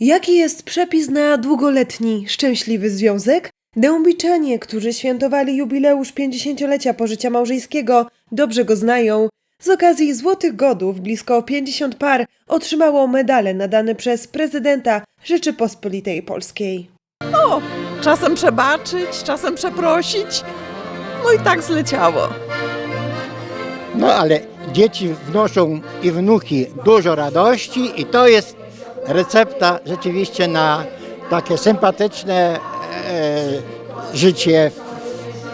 Jaki jest przepis na długoletni, szczęśliwy związek? Dębiczanie, którzy świętowali jubileusz 50-lecia pożycia małżeńskiego, dobrze go znają. Z okazji Złotych Godów blisko 50 par otrzymało medale nadane przez prezydenta Rzeczypospolitej Polskiej. Czasem przebaczyć, czasem przeprosić. No i tak zleciało. No ale dzieci wnoszą i wnuki dużo radości i to jest recepta rzeczywiście na takie sympatyczne e, życie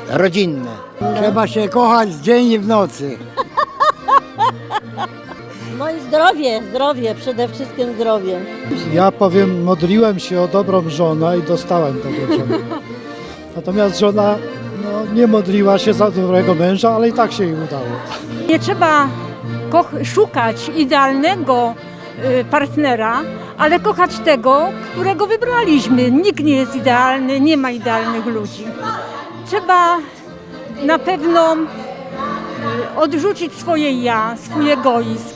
rodzinne. Trzeba się kochać dzień i w nocy. No i zdrowie, zdrowie, przede wszystkim zdrowie. Ja powiem, modliłem się o dobrą żonę i dostałem dobrą żonę. Natomiast żona no, nie modliła się za dobrego męża, ale i tak się jej udało. Nie trzeba szukać idealnego partnera, ale kochać tego, którego wybraliśmy. Nikt nie jest idealny, nie ma idealnych ludzi. Trzeba na pewno y, odrzucić swoje ja, swój egoizm.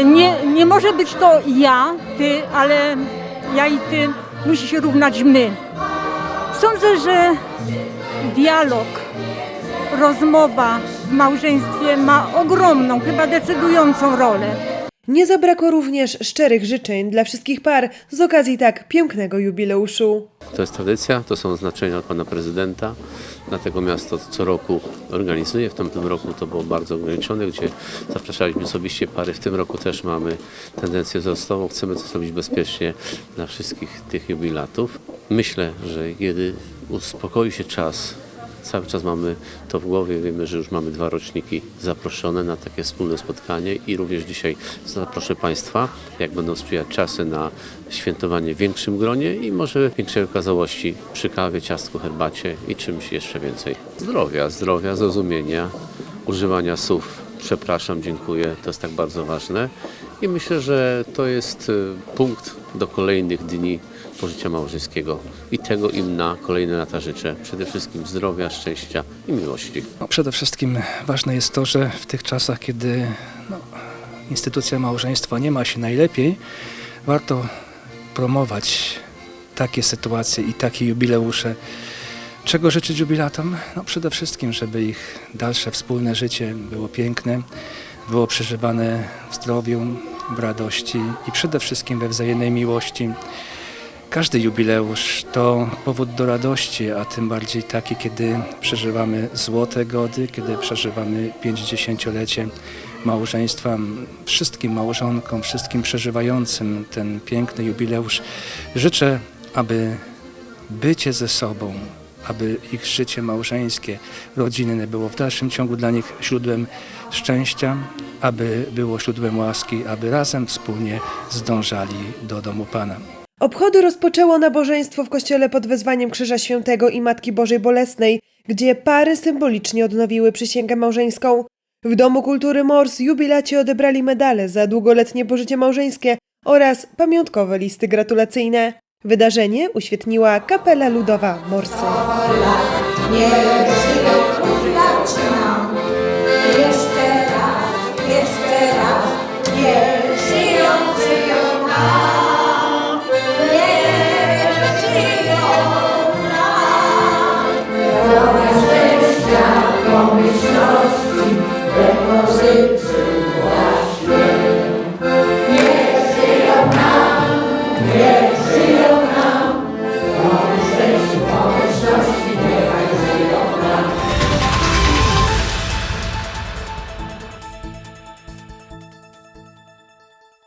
Y, Nie, nie może być to ja, ty, ale ja i ty musi się równać my. Sądzę, że dialog, rozmowa w małżeństwie ma ogromną, chyba decydującą rolę. Nie zabrakło również szczerych życzeń dla wszystkich par z okazji tak pięknego jubileuszu. To jest tradycja, to są oznaczenia od pana prezydenta. Dlatego miasto co roku organizuje. W tamtym roku to było bardzo ograniczone, gdzie zapraszaliśmy osobiście pary. W tym roku też mamy tendencję wzrostową. Chcemy to zrobić bezpiecznie dla wszystkich tych jubilatów. Myślę, że kiedy uspokoi się czas, cały czas mamy to w głowie. Wiemy, że już mamy dwa roczniki zaproszone na takie wspólne spotkanie i również dzisiaj zaproszę Państwa, jak będą sprzyjać czasy na świętowanie w większym gronie i może większej okazałości przy kawie, ciastku, herbacie i czymś jeszcze więcej. Zdrowia, zdrowia, zrozumienia, używania słów przepraszam, dziękuję, to jest tak bardzo ważne i myślę, że to jest y, punkt do kolejnych dni pożycia małżeńskiego i tego im na kolejne lata życzę. Przede wszystkim zdrowia, szczęścia i miłości. No, przede wszystkim ważne jest to, że w tych czasach, kiedy no, instytucja małżeństwa nie ma się najlepiej, warto promować takie sytuacje i takie jubileusze. Czego życzyć jubilatom? No, przede wszystkim, żeby ich dalsze wspólne życie było piękne, było przeżywane w zdrowiu, w radości i przede wszystkim we wzajemnej miłości. Każdy jubileusz to powód do radości, a tym bardziej taki, kiedy przeżywamy złote gody, kiedy przeżywamy 50-lecie małżeństwa. Wszystkim małżonkom, wszystkim przeżywającym ten piękny jubileusz życzę, aby bycie ze sobą, aby ich życie małżeńskie, rodzinne było w dalszym ciągu dla nich źródłem szczęścia, aby było źródłem łaski, aby razem wspólnie zdążali do domu Pana. Obchody rozpoczęło nabożeństwo w kościele pod wezwaniem Krzyża Świętego i Matki Bożej Bolesnej, gdzie pary symbolicznie odnowiły przysięgę małżeńską. W Domu Kultury Mors jubilaci odebrali medale za długoletnie pożycie małżeńskie oraz pamiątkowe listy gratulacyjne. Wydarzenie uświetniła kapela ludowa Morsy. Nie,